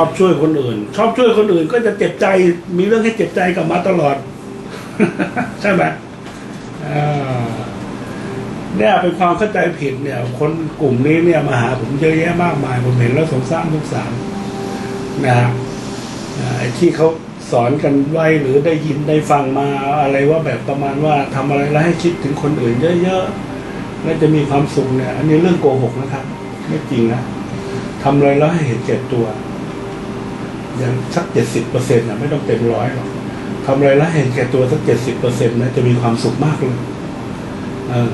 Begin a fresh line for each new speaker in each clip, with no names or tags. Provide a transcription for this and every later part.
ชอบช่วยคนอื่น ชอบช่วยคนอื่นก็จะเจ็บใจมีเรื่องให้เจ็บใจกับมาตลอด ใช่ไหมเนี่ยเป็นความเข้าใจผิดเนี่ย คนกลุ่มนี้เนี่ยมาหาผมเยอะแยะมากมาย ผมเห็นแล้วสงสารสงสารนะฮะไอ้ที่เขาสอนกันไว้หรือได้ยินได้ฟังมาอะไรว่าแบบประมาณว่าทำอะไรแล้วให้คิดถึงคนอื่นเยอะๆแล้วจะมีความสุขเนี่ย อันนี้เรื่องโกหกนะครับ ไม่จริงนะทำอะไรแล้วให้เห็นเจ็บตัว อย่างสักเจ็ดสิบเปอร์เซ็นต์นะไม่ต้องเต็มร้อยหรอกทำอะไรแล้วเห็นแก่ตัวสักเจ็ดสิบเปอร์เซ็นต์นะจะมีความสุขมากเลยเออ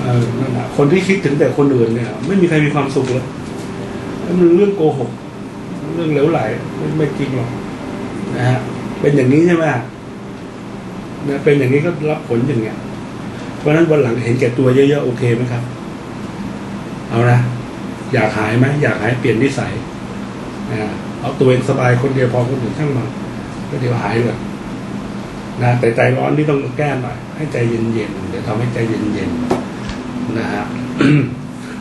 เออนั่นแหะคนที่คิดถึงแต่คนอื่นเนี่ย ไม่มีใครมีความสุขเลยมันเรื่องโกหก เรื่องเหลวไหลไม่ไม่จริงหรอกนะฮะเป็นอย่างนี้ใช่ไหมนี่ยเป็นอย่างนี้ก็รับผลอย่างเงี้ย เพราะฉะนั้นวันหลังเห็นแก่ตัวเยอะๆโอเคไหมครับ เอานะอยากหายไหมอยากหายเปลี่ยนนิสัยนะ เอาตัวเองสบายคนเดียวพอคนอื่นช่างมันก็เดี๋ยวหายเลยนะแต่ใจร้อนนี่ต้องแก้หน่อยให้ใจเย็นๆเดี๋ยวทำให้ใจเย็นๆนะฮะ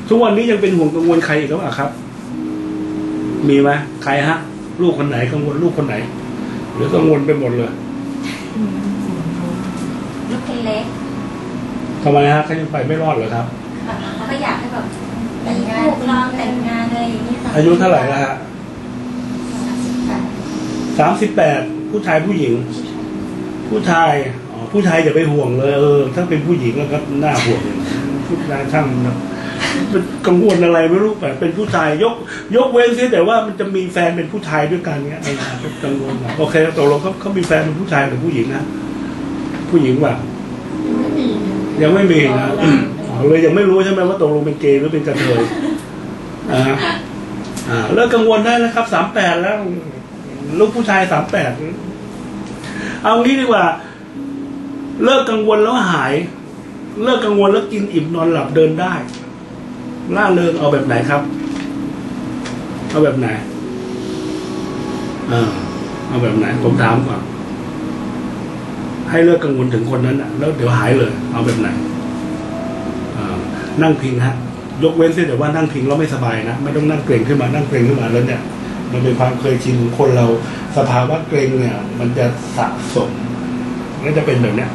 ทุกวันนี้ยังเป็นห่วงกังวลใครอีกหรือเปล่าครับ มีไหมใครฮะ ลูกคนไหนกังวลลูกคนไหน หรือกังวลไปหมดเลย
ลูกคนเล็ก
ทำไมฮะเขายังไปไม่รอดเหรอครับ
แบบเขาก็อยากให้แบบแต่งงานลองแต่งงานเลยอย่างนี้ค่ะ
อายุเท่าไหร่แล้วฮะ สามสิบแปดผู้ชายผู้หญิง ผู้ชายอ๋อผู้ชายอย่าไปห่วงเลยเออถ้าเป็นผู้หญิงแล้วก็น่าห่วงอยู่ผู้ชายช่างนะเป็นกังวลอะไรไม่รู้แต่เป็นผู้ชายยก ยกเว้นเสียแต่ว่ามันจะมีแฟนเป็นผู้ชายด้วยกันเงี้ยออเป็นกังวลอะโอเคตกลงเขาเขามีแฟนเป็นผู้ชายหรือผู้หญิงนะผู้หญิงว่ะยังไม่มีนะอ๋อเลยยังไม่รู้ใช่ไหมว่าตกลงเป็นเกย์หรือเป็นกระเทยอ่าอ่าเลิกกังวลได้แล้วครับสามแปดแล้ว ลูกผู้ชายสามแปดเอางี้ดีกว่า เลิกกังวลแล้วหาย เลิกกังวลแล้วกินอิ่มนอนหลับเดินได้ล่าเริงเอาแบบไหนครับ เอาแบบไหน เออ เอาแบบไหน ผมถามก่อนให้เลิกกังวลถึงคนนั้นอะ แล้วเดี๋ยวหายเลย เอาแบบไหนนั่งพิงฮะ ยกเว้นเสียแต่ว่านั่งพิงแล้วไม่สบายนะ ไม่ต้องนั่งเกรงขึ้นมานั่งเกรงขึ้นมาแล้วเนี่ย มันเป็นความเคยชินของคนเราสภาวะเกรงเนี่ย มันจะสะสมก็จะเป็นแบบเนี้ย